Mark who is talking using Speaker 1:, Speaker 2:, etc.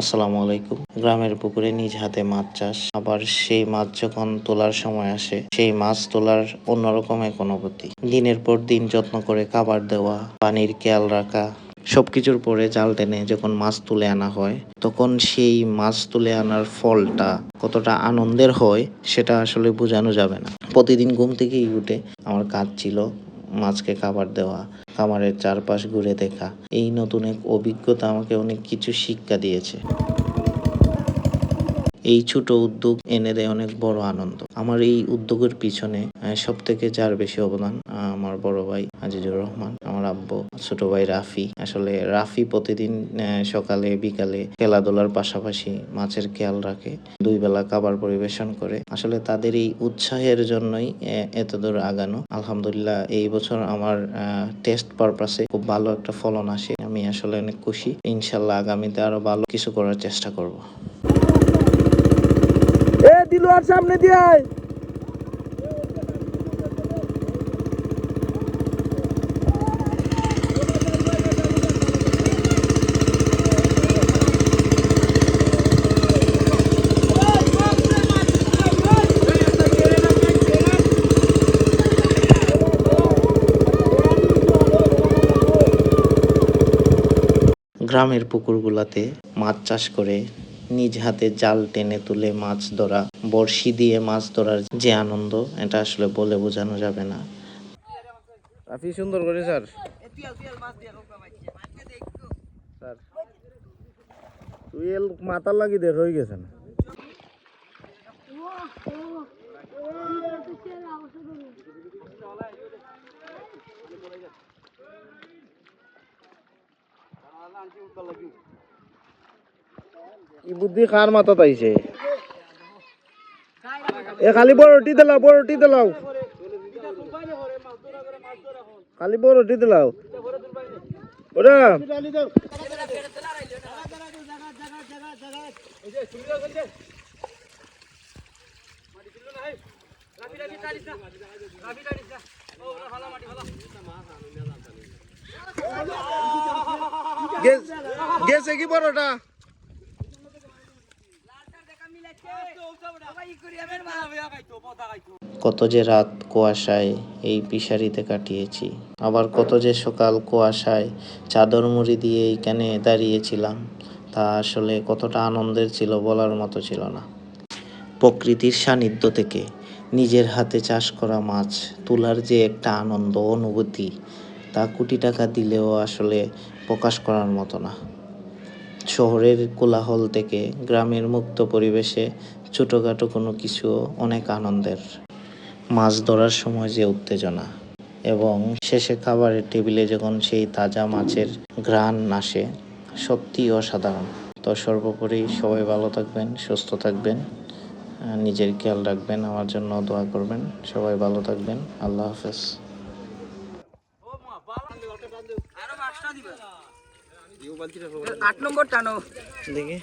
Speaker 1: আসসালামু আলাইকুম। গ্রামের পুকুরে নিজ হাতে মাছ চাষ, আবার সেই মাছ যখন তোলার সময় আসে, সেই মাছ তোলার অন্যরকম এক অনুভূতি। দিনের পর দিন যত্ন করে খাবার দেওয়া, পানির খেয়াল রাখা, সবকিছুর পরে জাল টেনে যখন মাছ তুলে আনা হয়, তখন সেই মাছ তুলে আনার ফলটা কতটা আনন্দের হয়, সেটা আসলে বোঝানো যাবে না। প্রতিদিন ঘুম থেকেই উঠে আমার কাজ ছিল মাছকে খাবার দেওয়া, খামারের চারপাশ ঘুরে দেখা। এই নতুন এক অভিজ্ঞতা আমাকে অনেক কিছু শিক্ষা দিয়েছে। এই ছোট উদ্যোগ এনে দেয় অনেক বড় আনন্দ। আমার এই উদ্যোগের পিছনে সব থেকে যার বেশি অবদান আমার বড় ভাই আজিজুর রহমান আমার আব্বু ছোট ভাই রাফি। আসলে রাফি প্রতিদিন সকালে বিকালে খেলাধুলার পাশাপাশি মাছের খেয়াল রাখে দুই বেলা খাবার পরিবেশন করে। আসলে তাদের এই উৎসাহের জন্যই আহ, এত দূর আগানো। আলহামদুলিল্লাহ এই বছর আমার টেস্ট পারপাসে খুব ভালো একটা ফলন আসে। আমি আসলে অনেক খুশি। ইনশাল্লাহ আগামীতে আরও ভালো কিছু করার চেষ্টা করব।
Speaker 2: দিলু আর সামনে দিয়ে
Speaker 1: গ্রামের পুকুরগুলাতে মাছ চাষ করে নিজ হাতে জাল টেনে তুলে মাছ ধরা বড়শি দিয়ে মাছ ধরার যে আনন্দ এটা আসলে বলে বোঝানো যাবে না।
Speaker 2: রাফি সুন্দর করে স্যার। স্যার। তুই এল মাথার লাগি দেখ হয়ে গেছে না? বুদ্ধি কার মাথা তাইছে এ খালি বড়টি দিলাও বড়টি দিলাও। খালি বড়টি দিলাও। ওরা। গেছে কি বড়টা?
Speaker 1: কত যে রাত কুয়াশায় এই পিসারিতে কাটিয়েছি, আবার কত যে সকাল কুয়াশায় চাদর মুড়ি দিয়ে এইখানে দাঁড়িয়েছিলাম, তা আসলে কতটা আনন্দের ছিল বলার মতো ছিল না। প্রকৃতির সান্নিধ্য থেকে নিজের হাতে চাষ করা মাছ তোলার যে একটা আনন্দ, অনুভূতি, তা কোটি টাকা দিলেও আসলে প্রকাশ করার মতো না। শহরের কোলাহল থেকে গ্রামের মুক্ত পরিবেশে ছোটোখাটো কোনো কিছু অনেক আনন্দের। মাছ ধরার সময় যে উত্তেজনা এবং শেষে খাবারের টেবিলে যখন সেই তাজা মাছের ঘ্রাণ আসে সত্যি অসাধারণ। তো সর্বোপরি সবাই ভালো থাকবেন, সুস্থ থাকবেন নিজের খেয়াল রাখবেন, আমার জন্য দোয়া করবেন। সবাই ভালো থাকবেন, আল্লাহ হাফেজ।
Speaker 3: আট নম্বর টানো।
Speaker 1: দেখি।